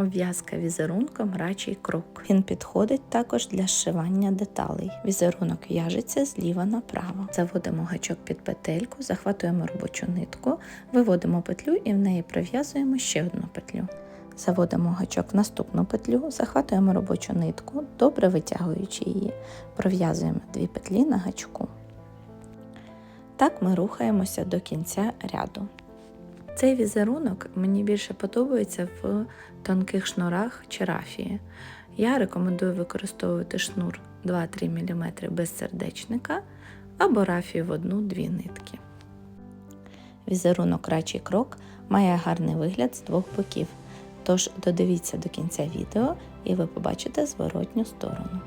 Обв'язка візерунком рачий крок. Він підходить також для зшивання деталей. Візерунок в'яжеться зліва направо. Заводимо гачок під петельку, захватуємо робочу нитку, виводимо петлю і в неї пров'язуємо ще одну петлю. Заводимо гачок в наступну петлю, захватуємо робочу нитку, добре витягуючи її, пров'язуємо дві петлі на гачку. Так ми рухаємося до кінця ряду. Цей візерунок мені більше подобається в тонких шнурах чи рафії. Я рекомендую використовувати шнур 2-3 мм без сердечника або рафію в одну-дві нитки. Візерунок рачий крок має гарний вигляд з двох боків, тож додивіться до кінця відео і ви побачите зворотню сторону.